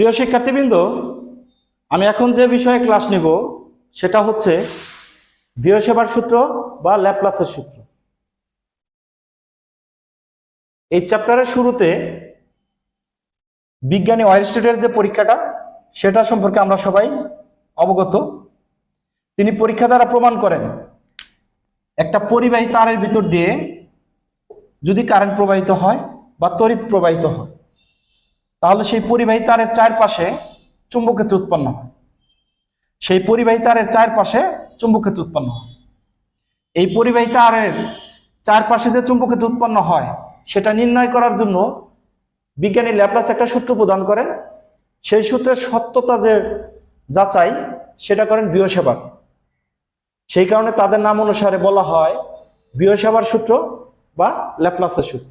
প্রিয় শিক্ষার্থীবৃন্দ, আমি এখন যে বিষয়ে ক্লাস নিব, সেটা হচ্ছে বিয়সেবার সূত্র বা ল্যাপ্লাসের সূত্র। এই চ্যাপ্টারের শুরুতে বিজ্ঞানী ওয়ারস্টেটের যে পরীক্ষাটা, সেটা সম্পর্কে আমরা সবাই অবগত। তিনি পরীক্ষা দ্বারা প্রমাণ করেন, একটা পরিবাহী তারের ভিতর দিয়ে যদি কারেন্ট প্রবাহিত হয় বা তড়িৎ প্রবাহিত হয়। তাহলে সেই পরিবাহী তারের চারপাশে চুম্বক ক্ষেত্র উৎপন্ন হয়। সেই পরিবাহী তারের চারপাশে চুম্বক ক্ষেত্র উৎপন্ন হয়। এই পরিবাহী তারের চারপাশে যে চুম্বক ক্ষেত্র উৎপন্ন হয়, সেটা নির্ণয় করার জন্য বিজ্ঞানী ল্যাপ্লাস একটা সূত্র প্রদান করেন। সেই সূত্রের সত্যতা যে যাচাই, সেটা করেন বিয়সেবার। সেই কারণে তাদের নাম অনুসারে বলা হয় বিয়সেবার সূত্র বা ল্যাপ্লাসের সূত্র।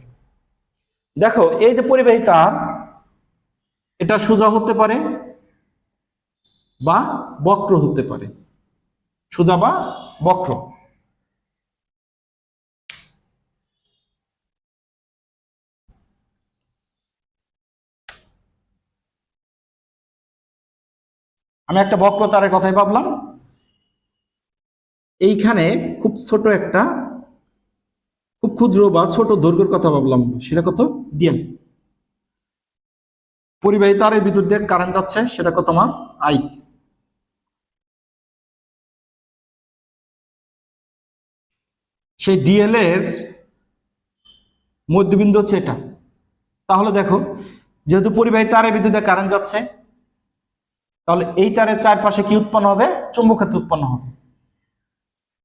দেখো, এই যে পরিবাহী তার এটা সোজা হতে পারে বা বক্র হতে পারে। সোজা বা বক্র। আমি একটা বক্র তারের কথাই ভাবলাম। এইখানে খুব ছোট একটা, খুব ক্ষুদ্র বা ছোট দৈর্ঘ্যের কথা ভাবলাম। সেটা কত? ডিএল পরিবাহী তারের ভিতর দিয়ে কারেন্ট যাচ্ছে, সেটা কত আমার আই সেই ডিএল এর মধ্যবিন্দু হচ্ছে এটা। তাহলে দেখো, যেহেতু পরিবাহী তারের দিয়ে কারেন্ট যাচ্ছে, তাহলে এই তারের চারপাশে কি উৎপন্ন হবে? চুম্বক ক্ষেত্র উৎপন্ন হবে।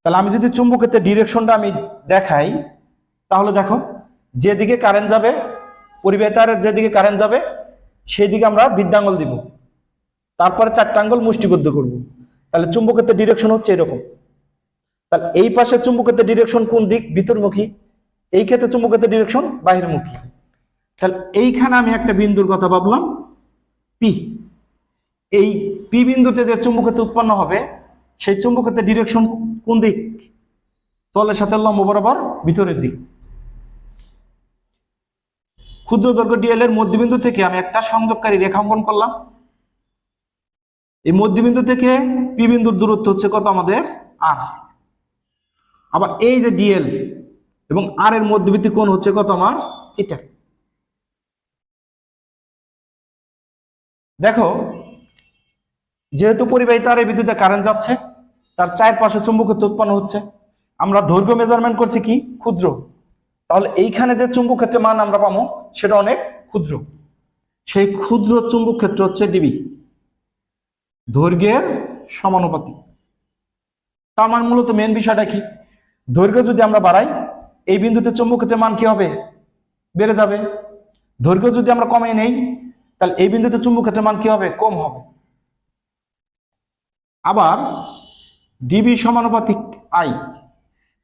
তাহলে আমি যদি চুম্বক ক্ষেত্রের ডিরেকশনটা আমি দেখাই, তাহলে দেখো, যেদিকে কারেন্ট যাবে, পরিবাহী তারের যেদিকে কারেন্ট যাবে সেই দিকে আমরা বৃদ্ধাঙ্গল দিব। তারপরে চারটা আঙ্গুল মুষ্টিবদ্ধ করব। তাহলে চুম্বকের ডিরেকশন হচ্ছে এরকম। তাহলে এই পাশে চুম্বকের ডিরেকশন কোন দিক? ভিতরমুখী। এই ক্ষেত্রে চুম্বকের ডিরেকশন বাহিরমুখী। তাহলে এইখানে আমি একটা বিন্দুর কথা ভাবলাম পি এই পি বিন্দুতে যে চুম্বকের উৎপন্ন হবে, সেই চুম্বকের ডিরেকশন কোন দিক? তলের সাথে লম্ব বরাবর ভিতরের দিক। ক্ষুদ্র দৈর্ঘ্য ডিএল এর মধ্যবিন্দু থেকে আমি একটা সংযোগকারী রেখা অঙ্কন করলাম। এই মধ্যবিন্দু থেকে পি বিন্দুর দূরত্ব হচ্ছে কত আমাদের আর আবার এই যে ডিএল এবং আর এর মধ্যবর্তী কোণ হচ্ছে কত আমার থিটা দেখো, যেহেতু পরিবাহী তারের বিদ্যুতে কারেন্ট যাচ্ছে, তার চারপাশে চুম্বকত্ব উৎপন্ন হচ্ছে, আমরা দৈর্ঘ্য মেজারমেন্ট করছি কি? ক্ষুদ্র। তাহলে এইখানে যে চুম্বক ক্ষেত্রের মান আমরা পাবো সেটা অনেক ক্ষুদ্র। সেই ক্ষুদ্র চুম্বক ক্ষেত্র হচ্ছে ডিবি। দৈর্ঘ্যের সমানুপাতিক। তার মানে মূলত মেন বিষয়টা কি? দৈর্ঘ্য যদি আমরা বাড়াই, এই বিন্দুতে চুম্বক ক্ষেত্রের মান কি হবে? বেড়ে যাবে। দৈর্ঘ্য যদি আমরা কমে নেই, তাহলে এই বিন্দুতে চুম্বক ক্ষেত্রের মান কি হবে? কম হবে। আবার ডিবি সমানুপাতিক আই।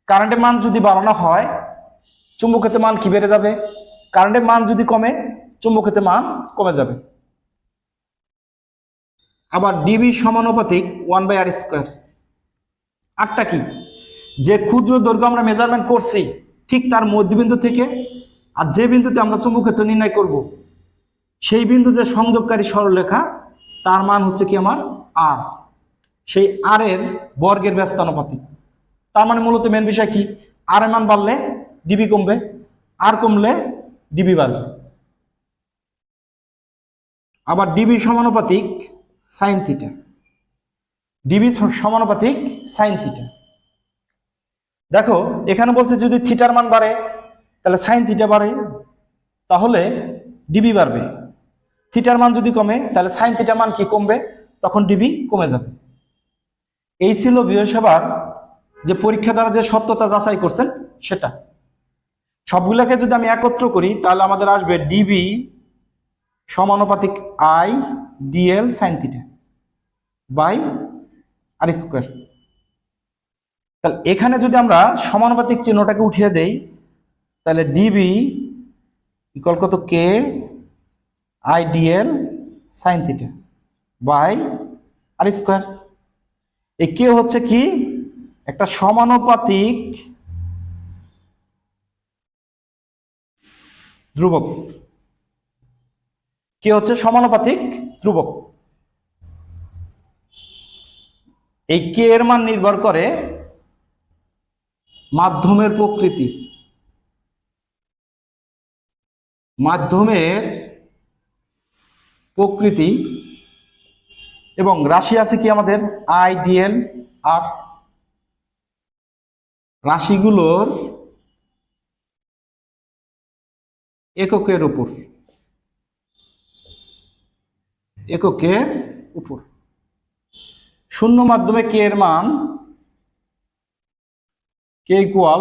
কারেন্টের মান যদি বাড়ানো হয় চুম্বকের মান কি বেড়ে যাবে? কারেন্টের মান যদি কমে চুম্বকের মান কমে যাবে। আবার ডিবি সমানুপাতিক ওয়ান বাই আর স্কোয়ার আটটা কি? যে ক্ষুদ্র দৈর্ঘ্য আমরা মেজারমেন্ট করছি, ঠিক তার মধ্যবিন্দু থেকে, আর যে বিন্দুতে আমরা চুম্বক ক্ষেত্র নির্ণয় করব, সেই বিন্দু যে সংযোগকারী সরলরেখা, তার মান হচ্ছে কি আমার আর সেই আর এর বর্গের ব্যস্তানুপাতিক। তার মানে মূলত মেন বিষয় কি? আর এর মান বাড়লে ডিবি কমবে আর কমলে ডিবি বাড়বে আবার ডিবি সমানুপাতিক সাইন থিটা। ডিবি সমানুপাতিক সাইন থিটা। দেখো, এখানে বলছে যদি থিটার মান বাড়ে, তাহলে সাইন থিটা বাড়ে। তাহলে ডিবি বাড়বে। থিটার মান যদি কমে, তাহলে সাইন থিটার মান কি কমবে? তখন ডিবি কমে যাবে। এই ছিল বৃহস্পতিবার যে পরীক্ষা দ্বারা যে সত্যতা যাচাই করছেন, সেটা। সবগুলোকে যদি আমি একত্র করি, তাহলে আমাদের আসবে ডিবি সমানুপাতিক I dl sine theta by r square তাহলে এখানে যদি আমরা সমানুপাতিক চিহ্নটাকে উঠিয়ে দেই, তাহলে ডিবি ইকুয়াল কত k I dl sine theta by r square এই কে হচ্ছে কি? একটা সমানুপাতিক ধ্রুবক। কে হচ্ছে? সমানুপাতিক ধ্রুবক। এই কে এর মান নির্ভর করে মাধ্যমের প্রকৃতি। মাধ্যমের প্রকৃতি এবং রাশি আছে কি আমাদের? আইডিএল আর রাশিগুলোর এককের উপর। এককের উপর। শূন্য মাধ্যমে কে এর মান? K equal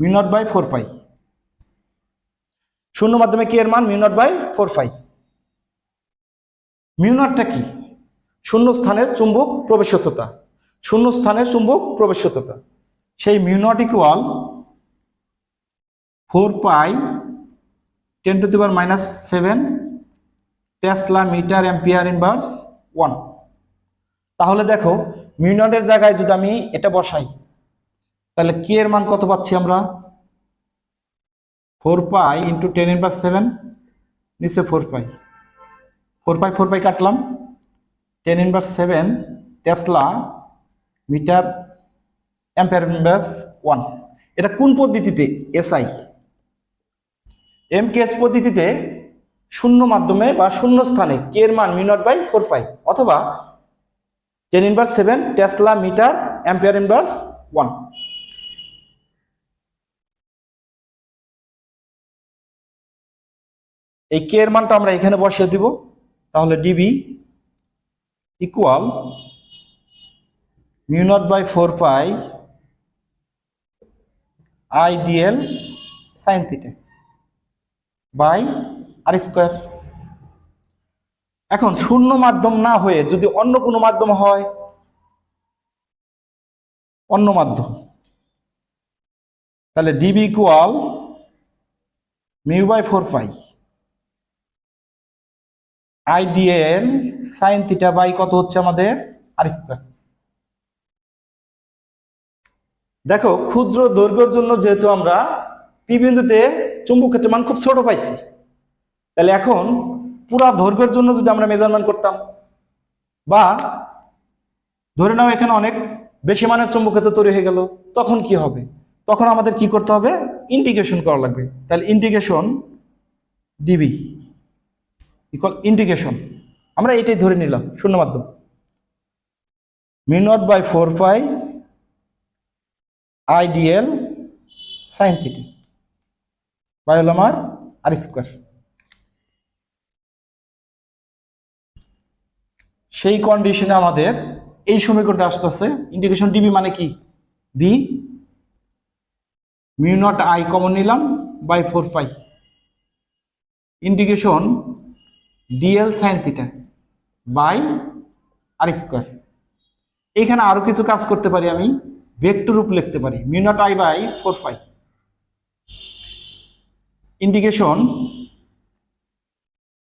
mu naught by four pi. শূন্য মাধ্যমে কে এর মান? Mu naught by four pi. Mu নটটা কি? শূন্য স্থানের চুম্বক প্রবেশততা। শূন্য স্থানের চুম্বক প্রবেশততা। সেই mu naught equal four pi ten to the power minus seven tesla metre ampere inverse one. তাহলে দেখো, মিউ নটের জায়গায় যদি আমি এটা বসাই, তাহলে কে এর মান কত পাচ্ছি আমরা? Four pi into ten inverse seven, নিচে four pi. Four pi four pi কাটলাম। Ten inverse seven tesla metre ampere inverse one. এটা কোন পদ্ধতিতে? এসআই। এম কেস পদ্ধতিতে শূন্য মাধ্যমে বা শূন্য স্থানে কে এর মান মিউ বাই ফোর ফাইভ অথবা ten inverse seven tesla metre ampere inverse one. এই কে এর মানটা আমরা এখানে বসিয়ে দিব। তাহলে dB equal mu naught by four pi I dl sine theta. By r square. এখন শূন্য মাধ্যম না হয়ে যদি অন্য কোনো মাধ্যম হয়, অন্য মাধ্যম, তাহলে dB equal mu by four pi I dl sine theta by কত হচ্ছে আমাদের? আর স্কোয়ার দেখো, ক্ষুদ্র দৈর্ঘ্যের জন্য যেহেতু আমরা পি বিন্দুতে চুম্বক ক্ষেত্রের মান খুব ছোট পাইছি। তাহলে এখন পুরা দৈর্ঘ্যের জন্য যদি আমরা মেজারমেন্ট করতাম, বা ধরে নাও এখানে অনেক বেশি মানের চুম্বক ক্ষেত্র তৈরি হয়ে গেল, তখন কি হবে? তখন আমাদের কি করতে হবে? ইন্টিগ্রেশন করা লাগবে। তাহলে ইন্টিগ্রেশন ডিবি ইকুয়াল ইন্টিগ্রেশন আমরা এটাই ধরে নিলাম, শূন্য মাধ্যম। Mu naught by four pi I dl sine theta. By হলো আমার আর স্কোয়ার সেই কন্ডিশনে আমাদের এই সমীকরণটা আসতেছে। ইন্টিগ্রেশন ডিবি মানে কি? B mu naught I common নিলাম by four pi integration dl sine theta by r square এখানে আরও কিছু কাজ করতে পারি আমি। ভেক্টর রূপ লিখতে পারি। Mu naught I by four five integration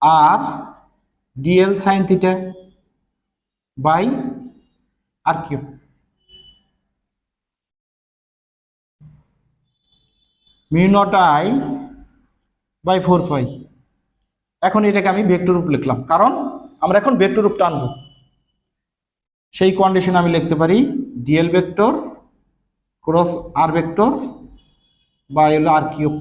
r dl sine theta by r cube mu naught I by four five এখন এটাকে আমি ভেক্টর রূপ লিখলাম। কারণ আমরা এখন ভেক্টর রূপটা আনব। সেই কন্ডিশন আমি লিখতে পারি dl vector cross r vector বা হলো r cube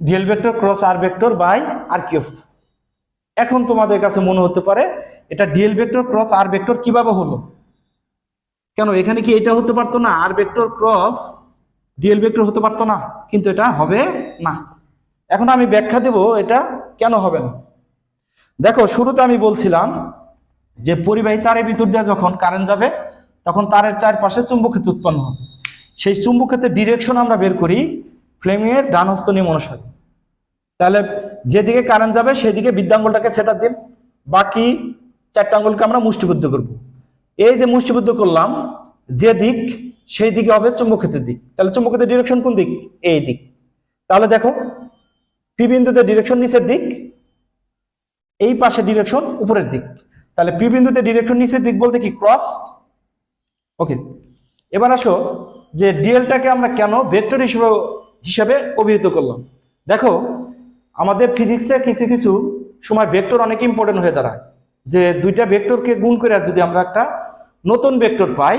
dl vector cross r vector by r cube. এখন তোমাদের কাছে মনে হতে পারে, এটা dl vector cross r vector কীভাবে হলো? কেন, এখানে কি এটা হতে পারতো না? R vector cross dl vector হতে পারতো না, কিন্তু এটা হবে না। এখন আমি ব্যাখ্যা দেব, এটা কেন হবে না? দেখো, শুরুতে আমি বলছিলাম যে পরিবাহী তারের ভিতর দিয়ে যখন কারেন্ট যাবে, তখন তারের চারপাশে চুম্বক ক্ষেত্র উৎপন্ন হবে। সেই চুম্বক ক্ষেত্রের ডিরেকশন আমরা বের করি ফ্লেমিংয়ের ডান হস্ত নিয়ম অনুসারে তাহলে যেদিকে কারেন্ট যাবে, সেদিকে বৃদ্ধাঙ্গুলটাকে সেটা দিন বাকি চারটা আঙ্গুলকে আমরা মুষ্টিবদ্ধ করব। এই যে মুষ্টিবদ্ধ করলাম, যে দিক, সেই দিকে হবে চুম্বক ক্ষেত্রের দিক। তাহলে চুম্বক ক্ষেত্রের ডিরেকশন কোন দিক? এই দিক। তাহলে দেখো, পি বিন্দুতে ডিরেকশন নিচের দিক, এই পাশে ডিরেকশন উপরের দিক। তাহলে পি বিন্দুতে ডিরেকশন নিচের দিক বলতে কি? ক্রস ওকে এবার আসো, যে ডিএলটাকে আমরা কেন ভেক্টর হিসেবে হিসাবে অভিহিত করলাম। দেখো, আমাদের ফিজিক্সে কিছু কিছু সময় ভেক্টর অনেক ইম্পর্টেন্ট হয়ে দাঁড়ায়। যে দুইটা ভেক্টরকে গুণ করে যদি আমরা একটা নতুন ভেক্টর পাই,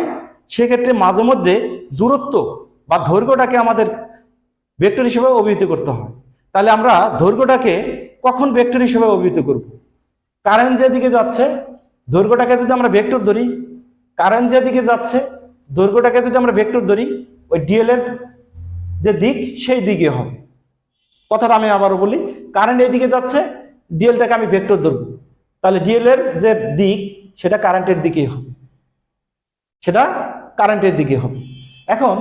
সেক্ষেত্রে মাঝে মধ্যে দূরত্ব বা দৈর্ঘ্যটাকে আমাদের ভেক্টর হিসেবে অভিহিত করতে হয়। তাহলে আমরা দৈর্ঘ্যটাকে কখন ভেক্টর হিসেবে অভিহিত করব? কারেন্ট যেদিকে যাচ্ছে, দৈর্ঘ্যটাকে যদি আমরা ভেক্টর ধরি কারেন্ট যেদিকে যাচ্ছে, দৈর্ঘ্যটাকে যদি আমরা ভেক্টর ধরি, ওই ডিএল এর যে দিক সেই দিকে হবে। কথাটা আমি আবারও বলি কারেন্ট এইদিকে যাচ্ছে ডিএলটাকে আমি ভেক্টর ধরবো। তাহলে ডিএল এর যে দিক, সেটা কারেন্টের দিকেই হবে। সেটা কারেন্টের দিকে হবে। এখন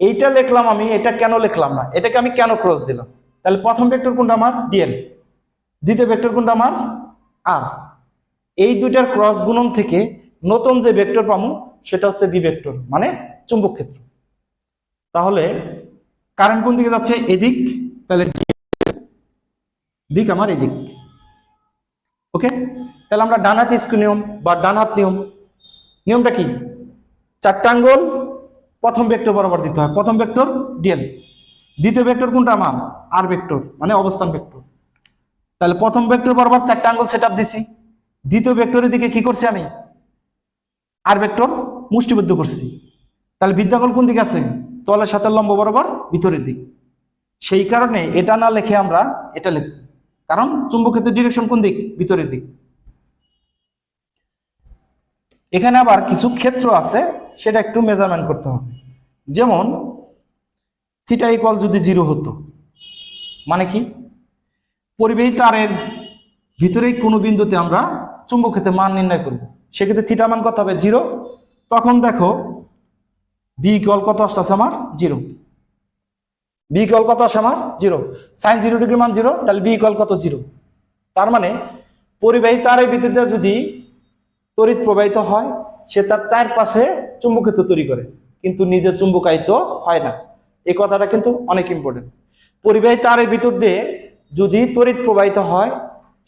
এইটা লিখলাম আমি, এটা কেন লিখলাম না? এটাকে আমি কেন ক্রস দিলাম? তাহলে প্রথম ভেক্টর কোনটা আমার? ডিএল দ্বিতীয় ভেক্টর কোনটা আমার? আর এই দুইটার ক্রস গুণন থেকে নতুন যে ভেক্টর পাবো, সেটা হচ্ছে বি ভেক্টর মানে চুম্বক ক্ষেত্র। তাহলে কারেন্ট কোন দিকে যাচ্ছে? এদিক। তাহলে দিক আমার এদিক। ওকে তাহলে আমরা ডান হাত স্ক্রু নিয়ম বা ডান হাত নিয়ম। নিয়মটা কি? চারটা আঙ্গুল, প্রথম ভেক্টর বরাবর দিতে হয়। প্রথম ভেক্টর ডিএল দ্বিতীয় ভেক্টর কোনটা আমার? আর ভেক্টর মানে অবস্থান ভেক্টর তাহলে প্রথম ভেক্টর বরাবর চারটা আঙ্গুল সেট দিছি। দ্বিতীয় ভেক্টরের দিকে কি করছি আমি? আর ভেক্টর মুষ্টিবদ্ধ করছি। তাহলে বিদ্যাকল কোন দিকে আছে? তলের সাথে লম্ব বরাবর ভিতরের দিক। সেই কারণে এটা না লিখে আমরা এটা লিখছি। কারণ চুম্বক ক্ষেত্রের ডিরেকশন কোন দিক? ভিতরের দিক। এখানে আবার কিছু ক্ষেত্র আছে, সেটা একটু মেজারমেন্ট করতে হবে। যেমন থিটা ইকুয়াল যদি জিরো হতো মানে কি? পরিবাহী তারের ভিতরেই কোনো বিন্দুতে আমরা চুম্বক ক্ষেত্রে মান নির্ণয় করব। সেক্ষেত্রে থিটা মান কত হবে? জিরো তখন দেখো বি ইকুয়াল কত আসতেছে আমার? জিরো বি ইকুয়াল কত আসে আমার? জিরো সাইন জিরো ডিগ্রি মান জিরো তাহলে বি ইকুয়াল কত জিরো তার মানে পরিবাহী তারের ভিত্তিতে যদি তড়িৎ প্রবাহিত হয় সে তার চারপাশে চুম্বকত্ব তৈরি করে কিন্তু নিজে চুম্বকায়িত হয় না। এই কথাটা কিন্তু অনেক ইম্পর্টেন্ট পরিবাহী তারের ভিতর দিয়ে যদি তড়িৎ প্রবাহিত হয়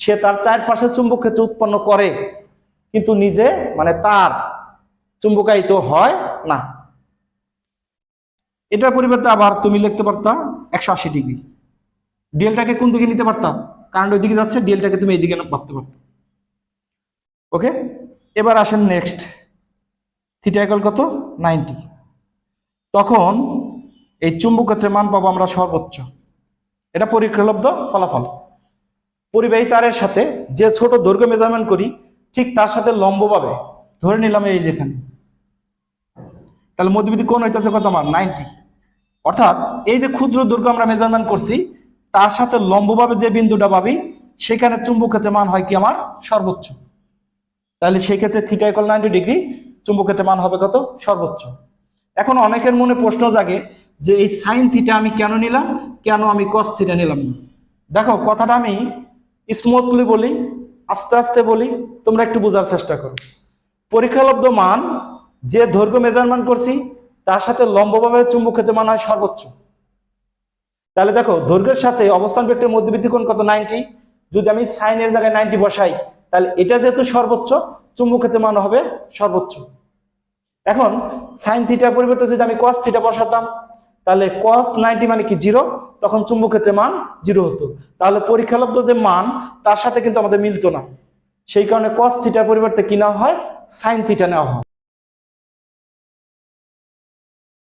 সে তার চারপাশে চুম্বক ক্ষেত্র উৎপন্ন করে কিন্তু নিজে মানে তার চুম্বকায়িত হয় না। এটার পরিবর্তে আবার তুমি লিখতে পারতা একশো আশি ডিগ্রি। ডিএলটাকে কোন দিকে নিতে পারতাম কারণ ওইদিকে যাচ্ছে ডিএলটাকে তুমি এইদিকে ভাবতে পারতো। ওকে? এবার আসেন নেক্সট থিটা ইকুয়াল কত? নাইনটি তখন এই চুম্বক ক্ষেত্রের মান পাবো আমরা সর্বোচ্চ। এটা পরীক্ষালব্ধ ফলাফল। পরিবাহী তারের সাথে যে ছোট দৈর্ঘ্য মেজারমেন্ট করি, ঠিক তার সাথে লম্বভাবে ধরে নিলাম এই যেখানে। তাহলে মধ্যবিধি কোন হইতেছে কত আমার? নাইনটি অর্থাৎ এই যে ক্ষুদ্র দৈর্ঘ্য আমরা মেজারমেন্ট করছি, তার সাথে লম্বভাবে যে বিন্দুটা পাবি, সেখানে চুম্বক ক্ষেত্রের মান হয় কি আমার? সর্বোচ্চ। তাহলে সেই ক্ষেত্রে থিটা ইকুয়াল নাইনটি ডিগ্রি চুম্বক ক্ষেত্রের মান হবে কত? সর্বোচ্চ। এখন অনেকের মনে প্রশ্ন জাগে যে এই সাইন থিটা আমি কেন নিলাম? কেন আমি কস থিটা নিলাম না? দেখো, কথাটা আমি স্মুথলি বলি, আস্তে আস্তে বলি, তোমরা একটু বোঝার চেষ্টা করো। পরীক্ষালব্ধ মান যে দৈর্ঘ্য মেজারমেন্ট করছি তার সাথে লম্বভাবে চুম্বক ক্ষেত্রের মান হয় সর্বোচ্চ। তাহলে দেখো, দৈর্ঘ্যের সাথে অবস্থান ভেক্টরের মধ্যবর্তী কোণ কত? নাইনটি। যদি আমি সাইনের জায়গায় নাইনটি বসাই, তাহলে এটা যেহেতু সর্বোচ্চ, চুম্বক ক্ষেত্রের মান হবে সর্বোচ্চ। এখন সাইন থিটার পরিবর্তে যদি আমি কস থিটা বসাতাম, তাহলে কস নাইনটি মানে কি? জিরো তখন চুম্বক ক্ষেত্রের মান জিরো হতো। তাহলে পরীক্ষালব্ধ যে মান, তার সাথে কিন্তু আমাদের মিলতো না। সেই কারণে কস থিটার পরিবর্তে কি নেওয়া হয়? সাইন থিটা নেওয়া হয়।